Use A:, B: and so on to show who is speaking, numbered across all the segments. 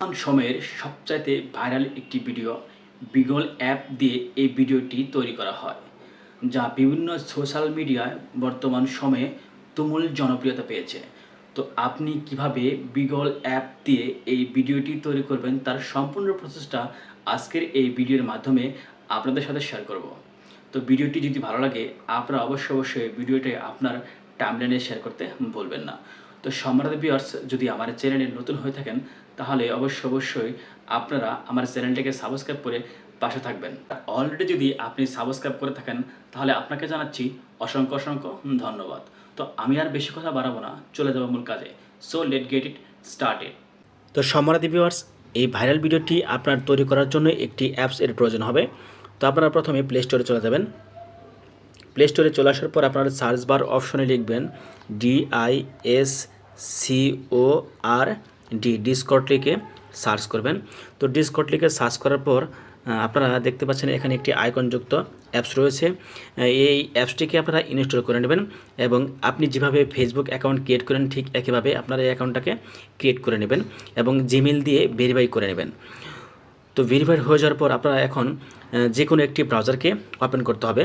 A: বর্তমান সময়ের সবচাইতে ভাইরাল একটি ভিডিও বিগল অ্যাপ দিয়ে এই ভিডিওটি তৈরি করা হয়, যা বিভিন্ন সোশ্যাল মিডিয়ায় বর্তমান সময়ে তুমুল জনপ্রিয়তা পেয়েছে। তো আপনি কীভাবে বিগল অ্যাপ দিয়ে এই ভিডিওটি তৈরি করবেন তার সম্পূর্ণ প্রসেসটা আজকের এই ভিডিওর মাধ্যমে আপনাদের সাথে শেয়ার করব। তো ভিডিওটি যদি ভালো লাগে, আপনারা অবশ্যই অবশ্যই ভিডিওটি আপনার টাইমলাইনে শেয়ার করতে ভুলবেন না। তো সম্রাট বিয়ার্স যদি আমার চ্যানেলে নতুন হয়ে থাকেন তাহলে অবশ্যই অবশ্যই আপনারা আমার চ্যানেলটাকে সাবস্ক্রাইব করে পাশে থাকবেন। অলরেডি যদি আপনি সাবস্ক্রাইব করে থাকেন, তাহলে আপনাকে জানাচ্ছি অসংখ্য অসংখ্য ধন্যবাদ। তো আমি আর বেশি কথা বাড়াবো না, চলে যাব মূল কাজে। So let get it started তো সম্রাট ভিউয়ার্স এই ভাইরাল ভিডিওটি আপনার তৈরি করার জন্য একটি অ্যাপস এর প্রয়োজন হবে। তো আপনারা প্রথমে প্লে স্টোরে চলে যাবেন। প্লে স্টোরে চলে আসার পর আপনারা সার্চ বার অপশনে লিখবেন D I S I S C O R D Discord লিখে সার্চ করবেন। তো ডিসকট লিখে সার্চ করার পর আপনারা দেখতে পাচ্ছেন এখানে একটি আইকনযুক্ত অ্যাপস রয়েছে। এই অ্যাপসটিকে আপনারা ইনস্টল করে নেবেন এবং আপনি যেভাবে ফেসবুক অ্যাকাউন্ট ক্রিয়েট করেন, ঠিক একইভাবে আপনারা এই অ্যাকাউন্টটাকে ক্রিয়েট করে নেবেন এবং জিমেল দিয়ে ভেরিফাই করে নেবেন। তো ভেরিফাইড হয়ে যাওয়ার পর আপনারা এখন যে কোনো একটি ব্রাউজারকে ওপেন করতে হবে।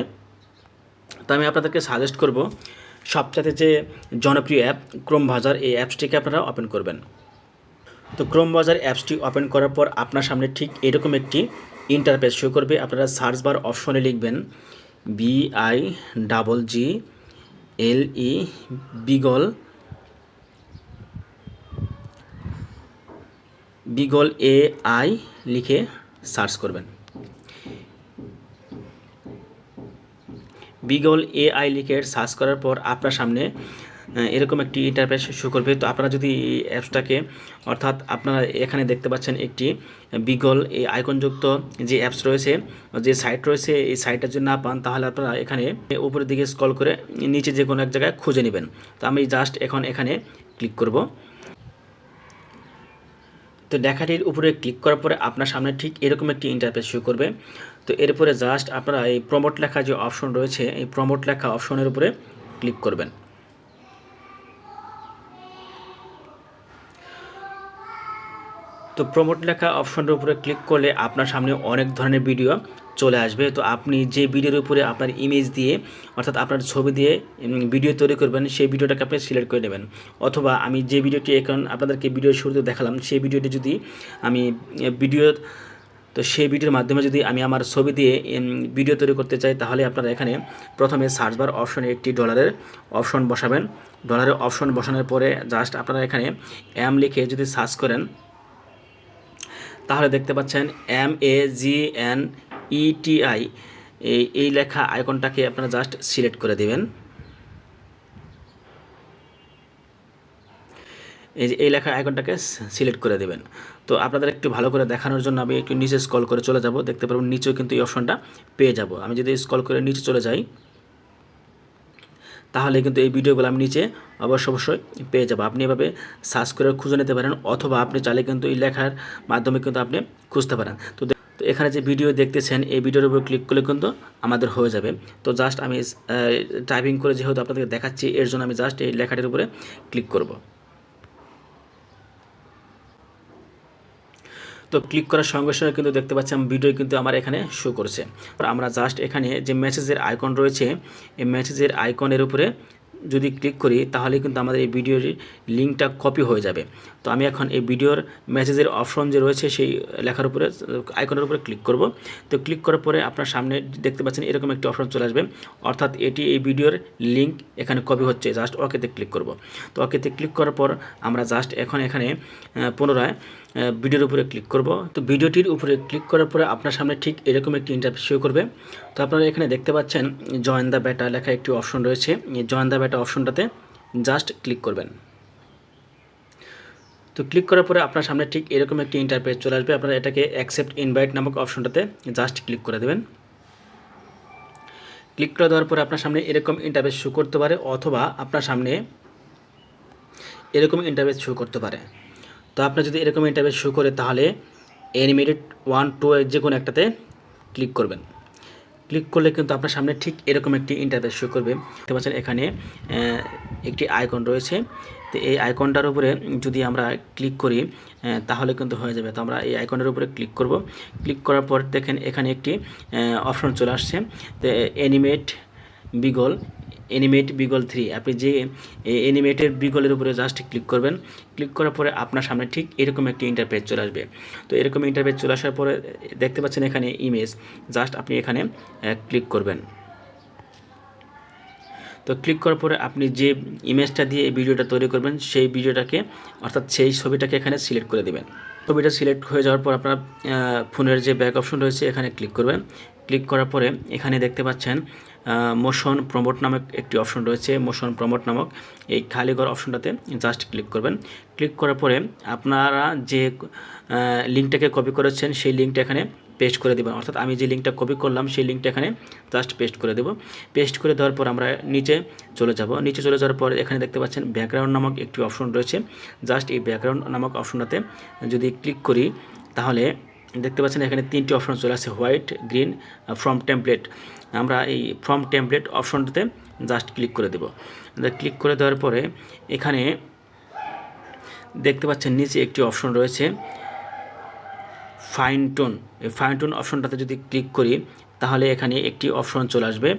A: তো আমি আপনাদেরকে সাজেস্ট করব সবচাইতে যে জনপ্রিয় অ্যাপ ক্রোম বাজার এই অ্যাপসটিকে আপনারা ওপেন করবেন। তো ক্রোম বাজার অ্যাপসটি ওপেন করার পর আপনার সামনে ঠিক এরকম একটি ইন্টারফেস শো করবে। আপনারা সার্চ বার অপশনে লিখবেন B I double G L E Beagle Beagle A I লিখে সার্চ করবেন। বিগল এআই লিখে সার্চ করার পর আপনার সামনে এরকম একটি ইন্টারফেস শো করবে। তো আপনারা যদি এই অ্যাপসটাকে অর্থাৎ আপনারা এখানে দেখতে পাচ্ছেন একটি বিগল এই আইকনযুক্ত যে অ্যাপস রয়েছে, যে সাইট রয়েছে, এই সাইটটা যদি না পান, তাহলে আপনারা এখানে উপরের দিকে স্কল করে নিচে যে কোনো এক জায়গায় খুঁজে নেবেন। তো আমি জাস্ট এখন এখানে ক্লিক করব। তো লেখাটির উপরে ক্লিক করার পরে আপনার সামনে ঠিক এরকম একটি ইন্টারফেস শো করবে। তো এরপরে জাস্ট আপনারা এই প্রমোট লেখা যে অপশন রয়েছে, এই প্রমোট লেখা অপশনের উপরে ক্লিক করবেন। তো প্রমোট লেখা অপশনের উপরে ক্লিক করলে আপনার সামনে অনেক ধরনের ভিডিও চলে আসবে। তো আপনি যে ভিডিওর উপরে আপনার ইমেজ দিয়ে, অর্থাৎ আপনার ছবি দিয়ে ভিডিও তৈরি করবেন, সেই ভিডিওটাকে আপনি সিলেক্ট করে নেবেন। অথবা আমি যে ভিডিওটি এখন আপনাদেরকে ভিডিওর শুরুতে দেখালাম, সেই ভিডিওটি যদি আমি ভিডিও তো সেই ভিডিওর মাধ্যমে যদি আমি আমার ছবি দিয়ে ভিডিও তৈরি করতে চাই, তাহলে আপনারা এখানে প্রথমে সার্চ বার অপশনে একটি ডলারের অপশন বসাবেন। ডলারের অপশন বসানোর পরে জাস্ট আপনারা এখানে এম লিখে যদি সার্চ করেন তাহলে দেখতে পাচ্ছেন M A G N ETI এই এই লেখা আইকনটাকে আপনারা জাস্ট সিলেক্ট করে দেবেন। এই যে, এই লেখা আইকনটাকে সিলেক্ট করে দেবেন। তো আপনাদের একটু ভালো করে দেখানোর জন্য আমি একটু নিচে স্কল করে চলে যাব। দেখতে পারবেন নিচেও কিন্তু এই অপশনটা পেয়ে যাব। আমি যদি স্কল করে নিচে চলে যাই তাহলে কিন্তু এই ভিডিওগুলো আমি নিচে অবশ্য অবশ্যই পেয়ে যাব। আপনি এভাবে সার্চ করে খুঁজে নিতে পারেন অথবা আপনি চাইলে কিন্তু এই লেখার মাধ্যমে কিন্তু আপনি খুঁজতে পারেন। তো তো এখানে যে ভিডিও দেখতেছেন, এই ভিডিওর উপর ক্লিক করলে কিন্তু আমাদের হয়ে যাবে। তো জাস্ট আমি টাইপিং করে যেহেতু আপনাদেরকে দেখাচ্ছি, এর জন্য আমি জাস্ট এই লেখাটির উপরে ক্লিক করব। তো ক্লিক করার সঙ্গে সঙ্গে কিন্তু দেখতে পাচ্ছি আমি ভিডিও কিন্তু আমার এখানে শো করছে। আমরা জাস্ট এখানে যে মেসেজের আইকন রয়েছে, এই মেসেজের আইকনের উপরে যদি ক্লিক করি, তাহলে কিন্তু আমাদের এই ভিডিওর লিঙ্কটা কপি হয়ে যাবে। তো আমি এখন এই ভিডিওর মেসেজের অপশন যে রয়েছে, সেই লেখার উপরে আইকনের উপরে ক্লিক করব। তো ক্লিক করার পরে আপনার সামনে দেখতে পাচ্ছেন এরকম একটি অপশন চলে আসবে। অর্থাৎ এটি এই ভিডিওর লিঙ্ক এখানে কপি হচ্ছে। জাস্ট ওকেতে ক্লিক করব। তো ওকেতে ক্লিক করার পর আমরা জাস্ট এখন এখানে পুনরায় ভিডিওর উপরে ক্লিক করব। তো ভিডিওটির উপরে ক্লিক করার পরে আপনার সামনে ঠিক এরকম একটি ইন্টারফেস শো করবে। তো আপনারা এখানে দেখতে পাচ্ছেন জয়েন দ্য ব্যাটা লেখা একটি অপশন রয়েছে। জয়েন দ্য ব্যাটা অপশনটাতে জাস্ট ক্লিক করবেন। তো ক্লিক করার পরে আপনার সামনে ঠিক এরকম একটি ইন্টারফেস চলে আসবে। আপনারা এটাকে অ্যাকসেপ্ট ইনভাইট নামক অপশনটাতে জাস্ট ক্লিক করে দেবেন। ক্লিক করে দেওয়ার পরে আপনার সামনে এরকম ইন্টারফেস শো করতে পারে, অথবা আপনার সামনে এরকম ইন্টারফেস শো করতে পারে। তো আপনার যদি এরকম ইন্টারফেস শো করে, তাহলে অ্যানিমেটেড ওয়ান টু যে কোনো একটাতে ক্লিক করবেন। ক্লিক করলে কিন্তু আপনার সামনে ঠিক এরকম একটি ইন্টারফেস শো করবে। দেখতে পাচ্ছেন এখানে একটি আইকন রয়েছে। তো এই আইকনটার উপরে যদি আমরা ক্লিক করি তাহলে কিন্তু হয়ে যাবে। তো আমরা এই আইকনের উপরে ক্লিক করব। ক্লিক করার পর দেখেন এখানে একটি অপশন চলে আসছে। তো animate Biggle animate Biggle three আপনি যে এনিমেটের বিগলের উপরে জাস্ট ক্লিক করবেন। ক্লিক করার পরে আপনার সামনে ঠিক এরকম একটি ইন্টারপেজ চলে আসবে। তো এরকম ইন্টারপেজ চলে আসার পরে দেখতে পাচ্ছেন এখানে ইমেজ জাস্ট আপনি এখানে ক্লিক করবেন। তো ক্লিক করার পরে আপনি যে ইমেজটা দিয়ে এই ভিডিওটা তৈরি করবেন, সেই ভিডিওটাকে অর্থাৎ সেই ছবিটাকে এখানে সিলেক্ট করে দেবেন। ছবিটা সিলেক্ট হয়ে যাওয়ার পর আপনার ফোনের যে ব্যাক অপশন রয়েছে, এখানে ক্লিক করবেন। ক্লিক করার পরে এখানে দেখতে পাচ্ছেন মোশন প্রমোট নামক একটি অপশন রয়েছে মোশন প্রমোট নামক। এই খালিঘর অপশনটাতে জাস্ট ক্লিক করবেন। ক্লিক করার পরে আপনারা যে লিঙ্কটাকে কপি করেছেন, সেই লিঙ্কটা এখানে পেস্ট করে দেবেন অর্থাৎ আমি যে লিঙ্কটা কপি করলাম, সেই লিঙ্কটা এখানে জাস্ট পেস্ট করে দেবো। পেস্ট করে দেওয়ার পর আমরা নিচে চলে যাব। নিচে চলে যাওয়ার পর এখানে দেখতে পাচ্ছেন ব্যাকগ্রাউন্ড নামক একটি অপশন রয়েছে। জাস্ট এই ব্যাকগ্রাউন্ড নামক অপশনটাতে যদি ক্লিক করি, তাহলে দেখতে পাচ্ছেন এখানে তিনটি অপশন চলে আসছে হোয়াইট গ্রিন ফ্রম টেমপ্লেট আমরা এই ফ্রম টেমপ্লেট অপশনটাতে জাস্ট ক্লিক করে দেব। ক্লিক করে দেওয়ার পরে এখানে দেখতে পাচ্ছেন নিচে একটি অপশন রয়েছে ফাইন টোন এই ফাইন টোন অপশনটাতে যদি ক্লিক করি, তাহলে এখানে একটি অপশন চলে আসবে।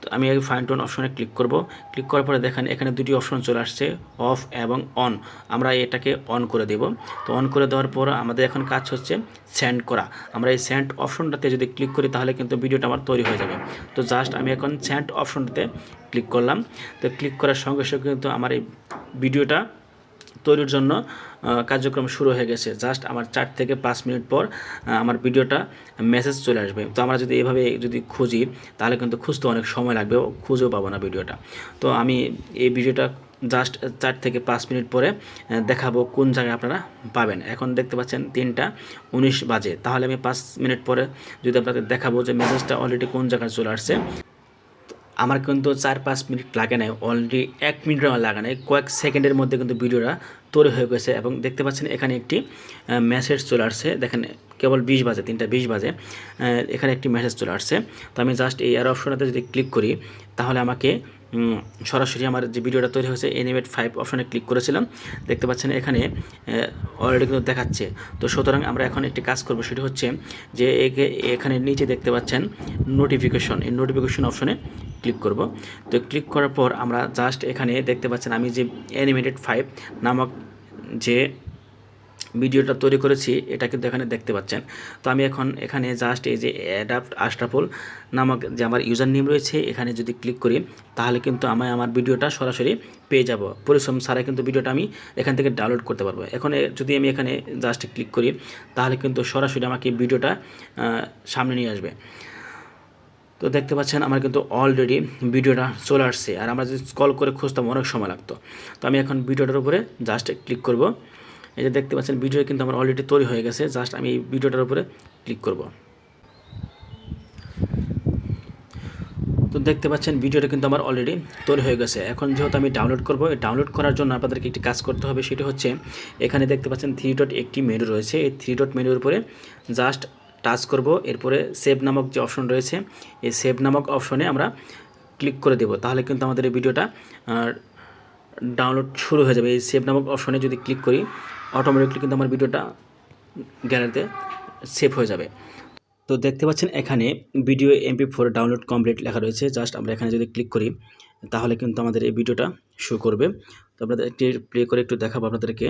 A: তো আমি এই ফাইন টোন অপশনে ক্লিক করব। ক্লিক করার পরে দেখেন, এখানে দুটি অপশন চলে আসছে অফ এবং অন আমরা এটাকে অন করে দেব। তো অন করে দেওয়ার পর আমাদের এখন কাজ হচ্ছে সেন্ড করা। আমরা এই সেন্ড অপশনটাতে যদি ক্লিক করি, তাহলে কিন্তু ভিডিওটা আমার তৈরি হয়ে যাবে। তো জাস্ট আমি এখন সেন্ড অপশনটাতে ক্লিক করলাম। তো ক্লিক করার সঙ্গে সঙ্গে কিন্তু আমার এই ভিডিওটা তৈরির জন্য কার্যক্রম শুরু হয়ে গেছে। জাস্ট আমার চার থেকে পাঁচ মিনিট পর আমার ভিডিওটা মেসেজ চলে আসবে। তো আমরা যদি এভাবে যদি খুঁজি, তাহলে কিন্তু খুঁজতে অনেক সময় লাগবে। খুঁজেও পাবো না ভিডিওটা। তো আমি এই ভিডিওটা জাস্ট চার থেকে পাঁচ মিনিট পরে দেখাবো কোন জায়গায় আপনারা পাবেন। এখন দেখতে পাচ্ছেন তিনটা উনিশ বাজে। তাহলে আমি পাঁচ মিনিট পরে যদি আপনাদের দেখাবো যে মেসেজটা অলরেডি কোন জায়গায় চলে আসছে। আমার কিন্তু চার পাঁচ মিনিট লাগে নাই অলরেডি এক মিনিট আমার লাগে নাই, কয়েক সেকেন্ডের মধ্যে কিন্তু ভিডিওটা তৈরি হয়ে গেছে এবং দেখতে পাচ্ছেন এখানে একটি মেসেজ চলে আসছে, দেখেন কেবল বিশ বাজে, তিনটা বিশ বাজে এখানে একটি মেসেজ চলে আসছে। তো আমি জাস্ট এই এয়ার অপশনটাতে যদি ক্লিক করি, তাহলে আমাকে সরাসরি আমার যে ভিডিওটা তৈরি হয়েছে এনিমেট ফাইভ অপশনে ক্লিক করেছিলাম। দেখতে পাচ্ছেন এখানে অলরেডি কিন্তু দেখাচ্ছে। তো সুতরাং আমরা এখন একটি কাজ করব, সেটি হচ্ছে যে এখানে নিচে দেখতে পাচ্ছেন নোটিফিকেশন এই নোটিফিকেশন অপশনে ক্লিক করব। তো ক্লিক করার পর আমরা জাস্ট এখানে দেখতে পাচ্ছেন আমি যে অ্যানিমেটেড ফাইভ নামক যে ভিডিওটা তৈরি করেছি, এটা কিন্তু এখানে দেখতে পাচ্ছেন। তো আমি এখন এখানে জাস্ট এই যে অ্যাডাপ্ট আস্টাফল নামক যে আমার ইউজার নেম রয়েছে, এখানে যদি ক্লিক করি, তাহলে কিন্তু আমি আমার ভিডিওটা সরাসরি পেয়ে যাব। পরিশ্রম ছাড়া কিন্তু ভিডিওটা আমি এখান থেকে ডাউনলোড করতে পারব। এখন যদি আমি এখানে জাস্ট ক্লিক করি, তাহলে কিন্তু সরাসরি আমাকে ভিডিওটা সামনে নিয়ে আসবে। তো দেখতে পাচ্ছেন আমার কিন্তু অলরেডি ভিডিওটা চলে আসছে। আর আমরা যদি কল করে খুঁজতাম, অনেক সময় লাগতো। তো আমি এখন ভিডিওটার উপরে জাস্ট ক্লিক করব। এই যে দেখতে পাচ্ছেন ভিডিও কিন্তু আমার অলরেডি তৈরি হয়ে গেছে। জাস্ট আমি এই ভিডিওটার উপরে ক্লিক করব। তো দেখতে পাচ্ছেন ভিডিওটা কিন্তু আমার অলরেডি তৈরি হয়ে গেছে। এখন যেহেতু আমি ডাউনলোড করব, এই ডাউনলোড করার জন্য আপনাদেরকে একটি কাজ করতে হবে, সেটি হচ্ছে এখানে দেখতে পাচ্ছেন থ্রি ডট একটি মেনু রয়েছে। এই থ্রি ডট মেনুর উপরে জাস্ট টাচ করব। এরপরে সেভ নামক যে অপশন রয়েছে, এই সেভ নামক অপশনে আমরা ক্লিক করে দেব। তাহলে কিন্তু আমাদের এই ভিডিওটা ডাউনলোড শুরু হয়ে যাবে। এই সেভ নামক অপশনে যদি ক্লিক করি অটোমেটিকলি কিন্তু আমার ভিডিওটা গ্যালারিতে সেভ হয়ে যাবে। তো দেখতে পাচ্ছেন এখানে video M P four download complete লেখা রয়েছে। জাস্ট আমরা এখানে যদি ক্লিক করি, তাহলে কিন্তু আমাদের এই ভিডিওটা শো করবে। তো আপনাদের একটি প্লে করে একটু দেখাবো আপনাদেরকে।